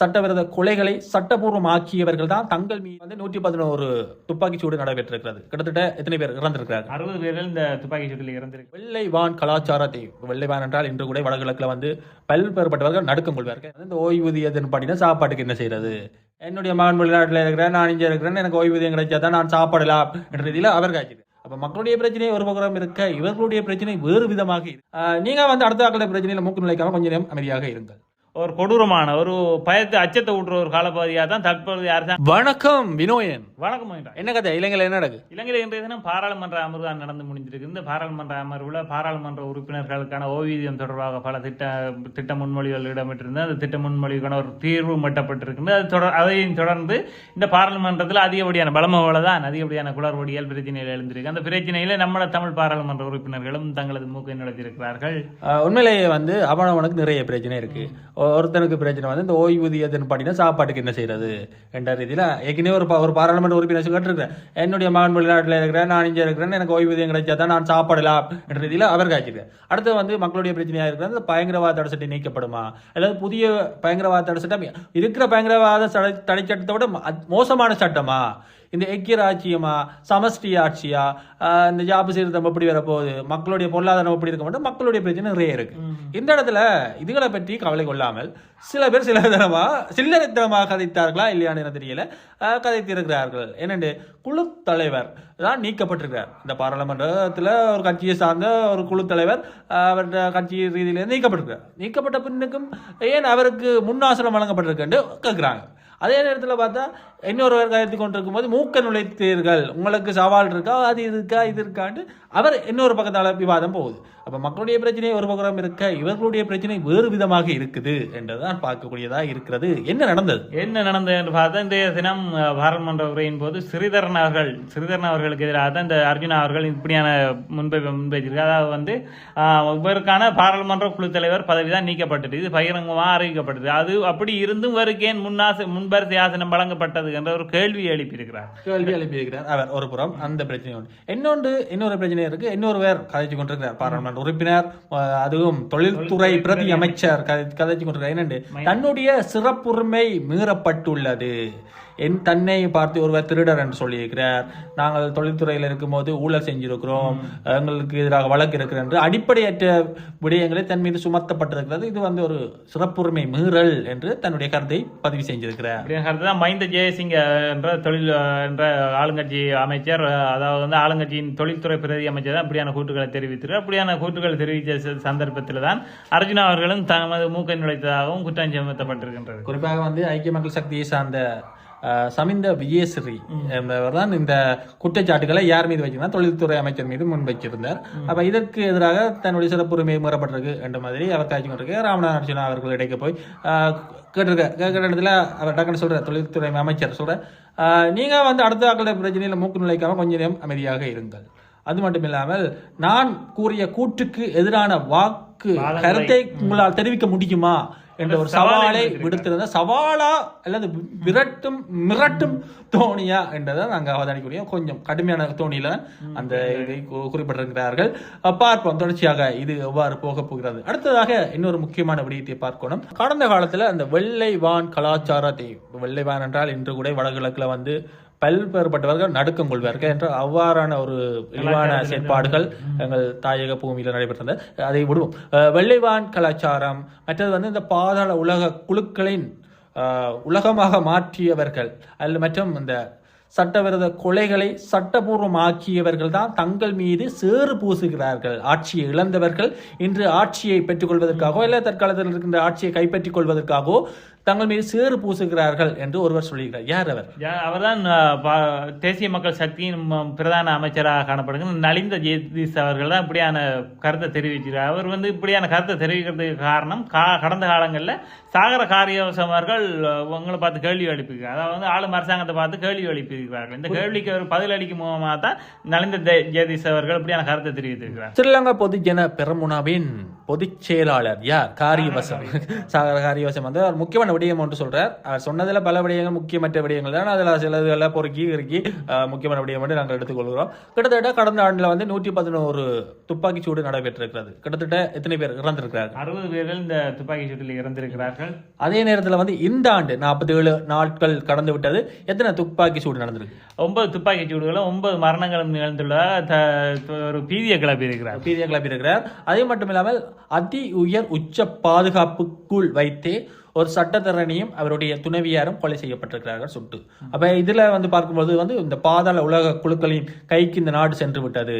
சட்டவிரோத கொலைகளை சட்டபூர்வமாக்கியவர்கள் தான் தங்கள் மீது வந்து நூற்றி பதினோரு துப்பாக்கிச் சூடு நடைபெற்றிருக்கிறது. கிட்டத்தட்ட எத்தனை பேர் இறந்திருக்கிறார்கள்? அறுபது பேர்கள் இந்த துப்பாக்கி சூட்டில் இறந்திருக்கு வெள்ளை வான் கலாச்சாரத்தை வெள்ளை வான் என்றால் இன்று கூட வடகிழக்கில் வந்து பல்வேறுபட்டவர்கள் நடுக்கம் கொள்வார்கள். இந்த ஓய்வூதியத்தின் படினா சாப்பாட்டுக்கு என்ன செய்யறது? என்னுடைய மகன் வெளிநாட்டில் இருக்கிறேன் நான் இங்கே இருக்கிறேன் எனக்கு ஓய்வூதியம் கிடைச்சா தான் நான் சாப்பிடலாம் என்ற ரீதியில் அவர் காய்ச்சிது அப்ப மக்களுடைய பிரச்சனை ஒரு பக்கம் இருக்க இவர்களுடைய பிரச்சனை வேறு விதமாக இருக்கு. ஆஹ் நீங்க வந்து அடுத்த ஆக்களுடைய பிரச்சனையில மூக்கு நுழைக்காம கொஞ்சம் நேரம் அமைதியாக இருங்கள். ஒரு கொடூரமான ஒரு பயத்தை அச்சத்தை ஊட்டுற ஒரு காலப்பகுதியாக தான் தற்போது அரசாங்கம் வணக்கம் வினோயன். வணக்கம். என்ன கதை? இலங்கையில் என்ன நடக்கு? இலங்கையில் இன்றைய தினம் பாராளுமன்ற அமர்வு தான் நடந்து முடிஞ்சிருக்கு. இந்த பாராளுமன்ற அமர்வில் பாராளுமன்ற உறுப்பினர்களுக்கான ஓய்வூதியம் தொடர்பாக பல திட்ட திட்ட முன்மொழிகள் இடம்பெற்றிருந்தது. அந்த திட்ட முன்மொழிக்கான ஒரு தீர்வு மட்டப்பட்டிருக்கின்றது. அது தொடர் அதையும் தொடர்ந்து இந்த பாராளுமன்றத்தில் அதிகப்படியான பலமோல தான் அதிகப்படியான குளறுபடிகள் பிரச்சனைகள் எழுந்திருக்கு. அந்த பிரச்சனையில நம்ம தமிழ் பாராளுமன்ற உறுப்பினர்களும் தங்களது மூக்கை நுழைத்திருக்கிறார்கள். உண்மையிலேயே வந்து அவனவனுக்கு நிறைய பிரச்சனை இருக்கு. ஒ- ஒருத்தனுக்கு பிரச்சனை வந்து இந்த ஓய்வூதியத்தின் படினா சாப்பாட்டுக்கு என்ன செய்யறது? என்ற ரீதியில் ஏற்கனவே ஒரு ஒரு பாராளுமன்ற உறுப்பினர் கேட்டிருக்கிறேன் என்னுடைய மகன் வெளிநாட்டில் இருக்கிறேன் நான் இங்கே இருக்கிறேன் எனக்கு ஓய்வூதியம் கிடைச்சா தான் நான் சாப்பிடலாம் என்ற ரீதியில் அவர் காய்ச்சிருக்கேன் அடுத்து வந்து மக்களுடைய பிரச்சனையாக இருக்கிறது அந்த பயங்கரவாத தடை சட்டம் நீக்கப்படுமா? அல்லது புதிய பயங்கரவாத தடை சட்டம் இருக்கிற பயங்கரவாத தடை தடை சட்டத்தை விட ம- மோசமான சட்டமா? இந்த ஐக்கிய ராஜ்யமா சமஷ்டி ஆட்சியா இந்த ஜாபு சீர்திருத்தம் எப்படி வரப்போகுது மக்களுடைய பொருளாதாரம் எப்படி இருக்க மாட்டோம் மக்களுடைய பிரச்சனை நிறைய இருக்கு. இந்த இடத்துல இதுகளை பற்றி கவலை கொள்ளாமல் சில பேர் சில தரமா சில்லறைத்தனமாக கதைத்தார்களா இல்லையான்னு எனக்கு தெரியல கதைத்திருக்கிறார்கள். என்னண்டு குழு தலைவர் தான் நீக்கப்பட்டிருக்கிறார். இந்த பாராளுமன்றத்தில் ஒரு கட்சியை சார்ந்த ஒரு குழு தலைவர் அவருடைய கட்சி ரீதியிலிருந்து நீக்கப்பட்டிருக்கிறார். நீக்கப்பட்ட பின்னுக்கும் ஏன் அவருக்கு முன்னாசனம் வழங்கப்பட்டிருக்குன்னு கேட்குறாங்க. அதே நேரத்தில் பார்த்தா இன்னொருவர் கருத்து கொண்டிருக்கும் போது மூக்க நுழைத்தீர்கள். உங்களுக்கு சவால் இருக்கா? அது இருக்கா? இது இருக்கான்னு அவர் இன்னொரு பக்கத்தால் விவாதம் போகுது. அப்போ மக்களுடைய பிரச்சனை ஒரு பக்கம் இருக்க இவர்களுடைய பிரச்சனை வேறு விதமாக இருக்குது என்றுதான் பார்க்கக்கூடியதாக இருக்கிறது. என்ன நடந்தது? என்ன நடந்தது என்று பார்த்தா இந்த தினம் பாராளுமன்ற உரையின் போது ஸ்ரீதரன் அவர்கள் ஸ்ரீதரன் அவர்களுக்கு எதிராக தான் இந்த அர்ஜுனா அவர்கள் இப்படியான முன்பை முன்வைச்சிருக்கார் அதாவது வந்து இவருக்கான பாராளுமன்ற குழு தலைவர் பதவி தான் நீக்கப்பட்டது. இது பகிரங்கமாக அறிவிக்கப்பட்டது. அது அப்படி இருந்தும் வருகேன் ஏன் முன் முன்பரிசை ஆசனம் வழங்கப்பட்டது என்ற ஒரு கேள்வி எழுப்பியிருக்கிறார். கேள்வி எழுப்பியிருக்கிறார். அவர் ஒரு புறம் அந்த பிரச்சனை ஒன்று. இன்னொன்று இன்னொரு பிரச்சனை இருக்கு. இன்னொரு பேர் கதைச்சு கொண்டிருக்கிறார். பாராளுமன்ற உறுப்பினர் அதுவும் தொழில்துறை பிரதி அமைச்சர் கதை- கதைச்சு கொண்டிருக்கிறார். என்னண்டு? தன்னுடைய சிறப்புரிமை மீறப்பட்டுள்ளது. என் தன்னை பார்த்து ஒருவர் திருடர் என்று சொல்லியிருக்கிறார். நாங்கள் தொழில்துறையில் இருக்கும்போது ஊழல் செஞ்சிருக்கிறோம். எங்களுக்கு எதிராக வழக்கு இருக்கிறது என்று அடிப்படையற்ற விடயங்களை தன் மீது சுமத்தப்பட்டிருக்கிறது. இது வந்து ஒரு சிறப்புரிமை மீறல் என்று தன்னுடைய கருத்தை பதிவு செஞ்சிருக்கிறார். அப்படிங்கிற கருத்து தான் மைந்த ஜெயசிங் என்ற தொழில் என்ற ஆளுங்கட்சி அமைச்சர் அதாவது வந்து ஆளுங்கட்சியின் தொழில்துறை பிரதி அமைச்சர் தான் அப்படியான கூட்டுகளை தெரிவித்திருக்கிறார். அப்படியான கூட்டுகள் தெரிவித்த சந்தர்ப்பத்தில் தான் அர்ஜுனா அவர்களும் தமது மூக்கை நுழைத்ததாகவும் குற்றம் சுமத்தப்பட்டிருக்கின்றது. குறிப்பாக வந்து ஐக்கிய மக்கள் சக்தியை சார்ந்த சமிந்த விஜயஸ்ரீ என்பவர் தான் இந்த குற்றச்சாட்டுகளை யார் மீது வச்சிருந்தார் தொழில்துறை அமைச்சர் மீது முன்வைச்சிருந்தார் அப்ப இதற்கு எதிராக தன்னுடைய சிறப்புரிமை மீறப்பட்டிருக்கு என்ற மாதிரி அவர் காய்ச்சி கொண்டிருக்க. ராமநாத அர்ஜுனா அவர்கள் இடைக்கு போய் கேட்டிருக்க கேட்கிற இடத்துல அவர் டக்குன்னு சொல்ற தொழில்துறை அமைச்சர் சொல்ற அஹ், நீங்க வந்து அடுத்த ஆக்கள பிரச்சனையில மூக்கு நுழைக்காம கொஞ்ச நேரம் அமைதியாக இருங்கள். அது மட்டும் இல்லாமல் நான் கூறிய கூற்றுக்கு எதிரான வாக்கு வாதங்களை- கருத்தை உங்களால் தெரிவிக்க முடியுமா என்ற ஒரு சவாலை. விடுத்திருந்த சவாலா அல்லது விரட்டும் மிரட்டும் தோணியா என்றதை நாங்கள் அவதானிக்கூடிய கொஞ்சம் கடுமையான தோணியில அந்த இதை குறிப்பிட்டிருக்கிறார்கள். பார்ப்போம். தொடர்ச்சியாக இது எவ்வாறு போக போகிறது. அடுத்ததாக இன்னொரு முக்கியமான விடயத்தை பார்க்கணும். கடந்த காலத்துல அந்த வெள்ளை வான் கலாச்சாரத்தை வெள்ளை வான் என்றால் இன்று கூட வடகிழக்குல வந்து பல்வேறுபட்டவர்கள் நடுக்கம் கொள்வார்கள் என்ற அவ்வாறான ஒரு இழிவான செயற்பாடுகள் எங்கள் தாயக பூமியில் நடைபெற்றது. அதை விடுவோம். வெள்ளைவான் கலாச்சாரம் மற்றது வந்து இந்த பாதாள உலக குழுக்களின் உலகமாக மாற்றியவர்கள் அல்ல மற்றும் இந்த சட்டவிரோத கொலைகளை சட்டபூர்வமாக்கியவர்கள் தான் தங்கள் மீது சேறு பூசுகிறார்கள். ஆட்சியை இழந்தவர்கள் இன்று ஆட்சியை பெற்றுக்கொள்வதற்காகவோ இல்லை தற்காலத்தில் இருக்கின்ற ஆட்சியை கைப்பற்றிக் கொள்வதற்காகவோ தங்கள் மீது சேறு பூசுகிறார்கள் என்று ஒருவர் சொல்லுகிறார். யார் அவர்? யா- அவர்தான் தேசிய மக்கள் சக்தியின் பிரதான அமைச்சராக காணப்படுகிற நலிந்த ஜெயதீஷ் அவர்கள் தான் இப்படியான கருத்தை தெரிவிக்கிறார். அவர் வந்து இப்படியான கருத்தை தெரிவிக்கிறதுக்கு காரணம் கா- கடந்த காலங்களில் சாகர காரியவசம் அவர்கள் உங்களை பார்த்து கேள்வி எழுப்பிக்கிறார். அதாவது வந்து ஆளும் அரசாங்கத்தை பார்த்து கேள்வி தெரிவித்திருக்கிறார்கள் இந்த கேள்விக்கு அவர் பதில் அளிக்கும் மூலமாக தான் நலிந்த ஜெ- ஜெயதீஷ் அவர்கள் இப்படியான கருத்தை தெரிவித்திருக்கிறார். ஸ்ரீலங்கா பொதுஜன பெரமுனாவின் பொதுச் செயலாளர் யார் காரியவசம். காரியவசம். வந்து அவர் முக்கியமான விடயம் ஒன்று சொல்றார். அவர் சொன்னதுல பல விடயங்கள் முக்கியமற்ற விடயங்கள் தான். அதுல சிலதுகளை பொறுக்கி இறுக்கி முக்கியமான விடயம் வந்து நாங்கள் எடுத்துக்கொள்கிறோம். கிட்டத்தட்ட கடந்த ஆண்டுல வந்து நூற்றி பதினோரு துப்பாக்கி சூடு நடைபெற்றிருக்கிறது. கிட்டத்தட்ட எத்தனை பேர் இறந்திருக்கிறார்கள்? அறுபது பேர்கள் இந்த துப்பாக்கி சூட்டில் இறந்திருக்கிறார்கள். அதே நேரத்துல வந்து இந்த ஆண்டு நாற்பத்தி ஏழு நாட்கள் கடந்து விட்டது. எத்தனை துப்பாக்கி சூடு நடந்திருக்கு? ஒன்பது துப்பாக்கி சூடுகளும் ஒன்பது மரணங்களும் நிகழ்ந்துள்ளதாக ஒரு பீதியை கிளப்பி இருக்கிறார் பீதியா கிளப்பி இருக்கிறார் அதே மட்டும் இல்லாமல் அதி உயர் உச்ச பாதுகாப்புக்குள் வைத்தே ஒரு சட்டத்தரணியும் அவருடைய துணைவியாரும் கொலை செய்யப்பட்டிருக்கிறார்கள் சுட்டு. அப்ப இதுல வந்து பார்க்கும்போது வந்து இந்த பாதாள உலக குழுக்களின் கைக்கு இந்த நாடு சென்று விட்டது.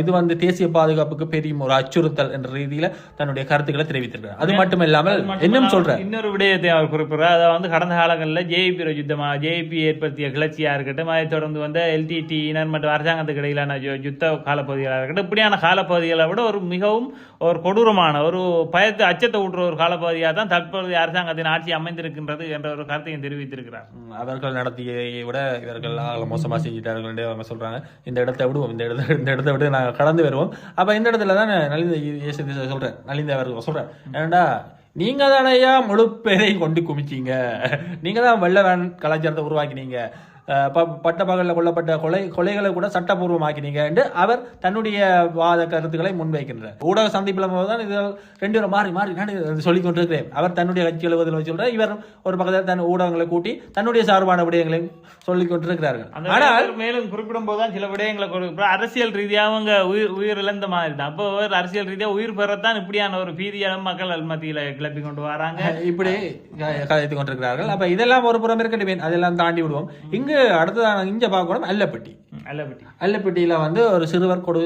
இது வந்து தேசிய பாதுகாப்புக்கு பெரிய ஒரு அச்சுறுத்தல் என்ற ரீதியில தன்னுடைய கருத்துக்களை தெரிவித்திருக்கிறார். அது மட்டும் இல்லாமல் இன்னும் சொல்ற இன்னொரு விடயத்தை அவர் குறிப்பிடுறார். அதை வந்து கடந்த காலங்களில் ஜேபி யுத்தமா ஜேபி ஏற்படுத்திய கிளர்ச்சியா இருக்கட்டும் அதை தொடர்ந்து வந்த எல்டிடியினர் மற்றும் அரசாங்கத்துக்கு இடையிலான யுத்த காலப்பகுதிகளாக இருக்கட்டும் இப்படியான காலப்பகுதிகளை விட ஒரு மிகவும் ஒரு கொடூரமான ஒரு பயத்தை அச்சத்தை ஊட்டுற ஒரு காலப்பகுதியாக தான் தற்போதைய அரசாங்கத்தின் ஆட்சி அமைந்திருக்கின்றது என்ற ஒரு கருத்தையும் தெரிவித்திருக்கிறார். அவர்கள் நடத்தியை விட இவர்கள் ஆக மோசமா செஞ்சிட்டார்கள் என்று அவங்க சொல்றாங்க. இந்த இடத்தை விடுவோம் இந்த இடத்த இந்த இடத்தை விட்டு நாங்கள் கடந்து வருவோம். அப்ப இந்த இடத்துல தான் நலிந்த சொல்கிறேன் சொல்றேன். நலிந்த அவர்கள் சொல்றேன். ஏன்டா நீங்க தானையா முழு பேரையும் கொண்டு குமிச்சீங்க? நீங்க தான் வெள்ளவன் கலாச்சாரத்தை உருவாக்கினீங்க. பட்ட பகலில் கொல்லப்பட்ட கொலை கொலைகளை கூட சட்டபூர்வமாக்கினீங்க என்று அவர் தன்னுடைய வாத கருத்துக்களை முன்வைக்கின்றார். ஊடக சந்திப்பில் தான் இதில் ரெண்டு பேரும் மாறி மாறி நான் சொல்லிக் கொண்டிருக்கிறேன். அவர் தன்னுடைய கட்சி எழுவதில் வச்சு சொல்றார். இவர் ஒரு பக்கத்தில் தன் ஊடகங்களை கூட்டி தன்னுடைய சார்பான விடயங்களை சொல்லிக் கொண்டிருக்கிறார்கள். ஆனால் மேலும் குறிப்பிடும் போது தான் சில விடயங்களை அரசியல் ரீதியாக அவங்க உயிர் உயிர் இழந்த மாதிரி தான் அப்போ ஒரு அரசியல் ரீதியாக உயிர் பெறத்தான் இப்படியான ஒரு பீதியான மக்கள் மத்தியில கிளப்பி கொண்டு வராங்க. இப்படி க- கதைத்துக் கொண்டிருக்கிறார்கள். அப்ப இதெல்லாம் ஒரு புறம் இருக்கட்டும். அதெல்லாம் தாண்டி விடுவோம். இங்கு அடுத்ததான் இங்கே பார்க்கணும் அல்லப்பட்டி. அல்லபட்டி அல்லப்பட்டியில வந்து ஒரு சிறுவர் கொடு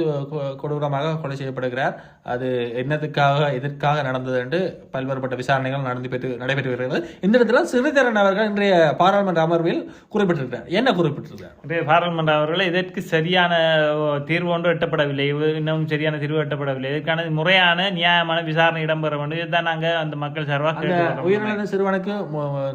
கொடூரமாக கொலை செய்யப்படுகிறார். அது என்னத்துக்காக எதற்காக நடந்தது என்று பல்வேறுபட்ட விசாரணைகள் நடந்து பெற்று நடைபெற்று வருகிறது. இந்த இடத்துல சிறிதரன் அவர்கள் இன்றைய பாராளுமன்ற அமர்வில் குறிப்பிட்டிருக்கிறார். என்ன குறிப்பிட்டிருக்கிறார்? இன்றைய பாராளுமன்ற அவர்கள் இதற்கு சரியான தீர்வு ஒன்று எட்டப்படவில்லை. இது இன்னும் சரியான தீர்வு எட்டப்படவில்லை. இதற்கான முறையான நியாயமான விசாரணை இடம்பெற வேண்டும். இதுதான் நாங்க அந்த மக்கள் சார்பாக. உயிரிழந்த சிறுவனுக்கு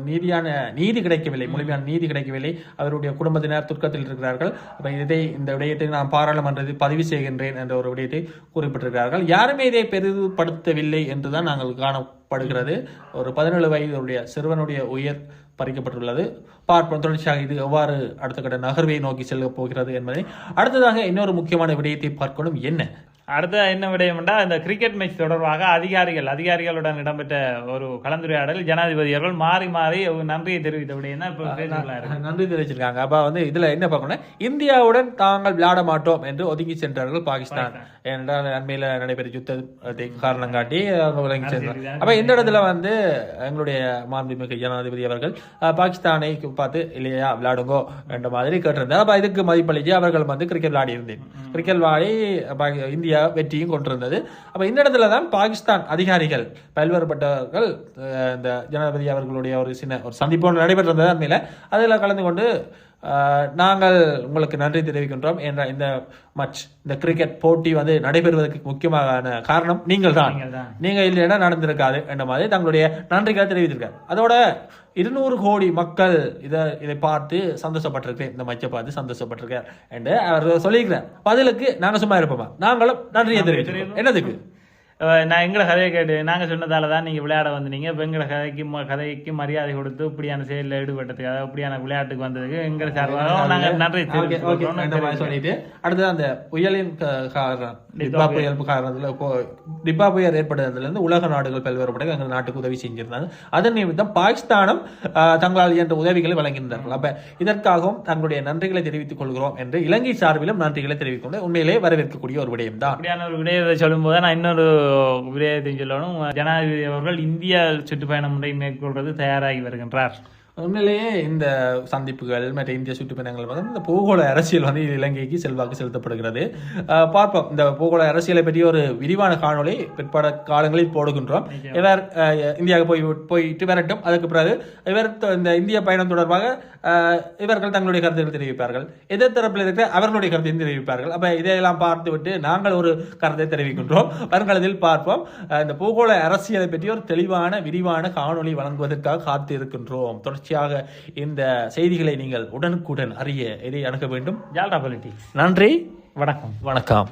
நீதியான நீதி கிடைக்கவில்லை. முழுமையான நீதி கிடைக்கவில்லை. அவருடைய குடும்பத்தினர் துக்கத்தில் இருக்கிறார்கள். அப்ப இதை இந்த விடயத்தை நான் பாராளுமன்றத்தில் பதிவு செய்கின்றேன் என்ற ஒரு விடயத்தை குறிப்பிட்டிருக்கிறார்கள். யாருமே இதை பெரிதுபடுத்தவில்லை என்றுதான் நாங்கள் காணப்படுகிறது. ஒரு பதினேழு வயதுடைய சிறுவனுடைய உயிர் பறிக்கப்பட்டுள்ளது. பார்ப்போம் தொடர்ச்சியாக இது எவ்வாறு அடுத்த கட்ட நகர்வை நோக்கி செல்ல போகிறது என்பதை. அடுத்ததாக இன்னொரு முக்கியமான விடயத்தை பார்க்கணும். என்ன? அடுத்த என்ன விடயம்டா இந்த கிரிக்கெட் மேட்ச் தொடர்பாக அதிகாரிகள் அதிகாரிகளுடன் இடம்பெற்ற ஒரு கலந்துரையாடல் ஜனாதிபதி அவர்கள் மாறி மாறி நன்றியை தெரிவித்த விடயம் தான் இப்போ பேசுகிறார் இருக்கு நன்றி தெரிவிச்சிருக்காங்க. அப்ப வந்து இதுல என்ன பார்க்கணும் இந்தியாவுடன் தாங்கள் விளையாட மாட்டோம் என்று ஒதுங்கி சென்றார்கள் பாகிஸ்தான். ஏனென்றால் அண்மையில நடைபெற்ற யுத்தத்தை காரணம் காட்டி அவங்க விலகி சென்றார் அப்ப இந்த இடத்துல வந்து எங்களுடைய மாண்புமிகு ஜனாதிபதி அவர்கள் பாகிஸ்தானை பார்த்து இல்லையா விளையாடுங்கோ என்ற மாதிரி கேட்டிருந்தார். அப்ப இதுக்கு மதிப்பளிச்சு அவர்கள் வந்து கிரிக்கெட் விளையாடி இருந்தேன். கிரிக்கெட் விளையாடி பா- இந்தியா வெற்றியும் கொண்டிருந்தது. அப்போ இந்த இடத்துல தான் பாகிஸ்தான் அதிகாரிகள் பல்வேறுபட்டவர்கள் இந்த ஜனாதிபதி அவர்களுடைய ஒரு சின்ன ஒரு சந்திப்பு நடைபெற்றிருந்தது அண்மையில். அதில் கலந்து கொண்டு நாங்கள் உங்களுக்கு நன்றி தெரிவிக்கின்றோம் என்ற இந்த மச் இந்த கிரிக்கெட் போட்டி வந்து நடைபெறுவதற்கு முக்கியமான காரணம் நீங்கள் தான் நீங்கள் இல்லைன்னா நடந்திருக்காது என்ற மாதிரி தங்களுடைய நன்றிகளை தெரிவித்திருக்காரு. அதோட இருநூறு கோடி மக்கள் இதை இதை பார்த்து சந்தோஷப்பட்டிருக்கேன் இந்த மச்சை பார்த்து சந்தோஷப்பட்டிருக்கார் என்று அவர் சொல்லியிருக்கிறார். பதிலுக்கு நாங்க சும்மா இருப்போமா? நாங்களும் நன்றியை தெரிவிச்சிருக்கோம் என்னதுக்கு? நான் எங்களை கதையை கேட்டு நாங்கள் சொன்னதால தான் நீங்கள் விளையாட வந்தீங்க. இப்போ எங்களை கதைக்கு கதைக்கு மரியாதை கொடுத்து இப்படியான செயலில் ஈடுபட்டதுக்கு அதாவது இப்படியான விளையாட்டுக்கு வந்ததுக்கு எங்களை சார்பாக நாங்கள் நன்றி சொல்லிட்டு அடுத்தது அந்த புயலின் காரணம் டிப்பா புயல். காரணத்துல டிப்பா புயல் ஏற்பட்டதுல இருந்து உலக நாடுகள் பல்வேறுபட்ட எங்கள் நாட்டுக்கு உதவி செஞ்சிருந்தாங்க. அதன் நிமித்தம் பாகிஸ்தானும் தங்களால் இயன்ற உதவிகளை வழங்கியிருந்தார்கள். அப்ப இதற்காகவும் தங்களுடைய நன்றிகளை தெரிவித்துக் கொள்கிறோம் என்று இலங்கை சார்பிலும் நன்றிகளை தெரிவித்துக் கொண்டு உண்மையிலே வரவேற்கக்கூடிய ஒரு விடயம் தான் அப்படியான ஒரு விடயத்தை சொல்லும்போது நான் இன்னொரு விடயத்தையும் சொல்லணும். ஜனாதிபதி அவர்கள் இந்தியா சுற்றுப்பயணம் முறை மேற்கொள்வது தயாராகி வருகின்றார். உண்மையிலேயே இந்த சந்திப்புகள் மற்ற இந்திய சுற்றுப்பயணங்கள் வந்து இந்த பூகோள அரசியல் வந்து இலங்கைக்கு செல்வாக்கு செலுத்தப்படுகிறது. பார்ப்போம். இந்த பூகோள அரசியலை பற்றி ஒரு விரிவான காணொளி பிற்பாட காலங்களில் போடுகின்றோம். இவர் இந்தியாவுக்கு போய் போயிட்டு வரட்டும். அதுக்கு பிறகு இவர் இந்த இந்திய பயணம் தொடர்பாக இவர்கள் தங்களுடைய கருத்துக்கள் தெரிவிப்பார்கள். எதிர் தரப்பில் இருக்கிற அவர்களுடைய கருத்தையும் தெரிவிப்பார்கள். அப்ப இதையெல்லாம் பார்த்துவிட்டு நாங்கள் ஒரு கருத்தை தெரிவிக்கின்றோம். வருங்காலத்தில் பார்ப்போம். இந்த பூகோள அரசியலை பற்றி ஒரு தெளிவான விரிவான காணொளி வழங்குவதற்காக காத்து இருக்கின்றோம் தொடர்ச்சியாக இந்த செய்திகளை நீங்கள் உடனுக்குடன் அறிய எதை அணுக வேண்டும். ஜால்ரா பொலிட்டி நன்றி வணக்கம். வணக்கம்.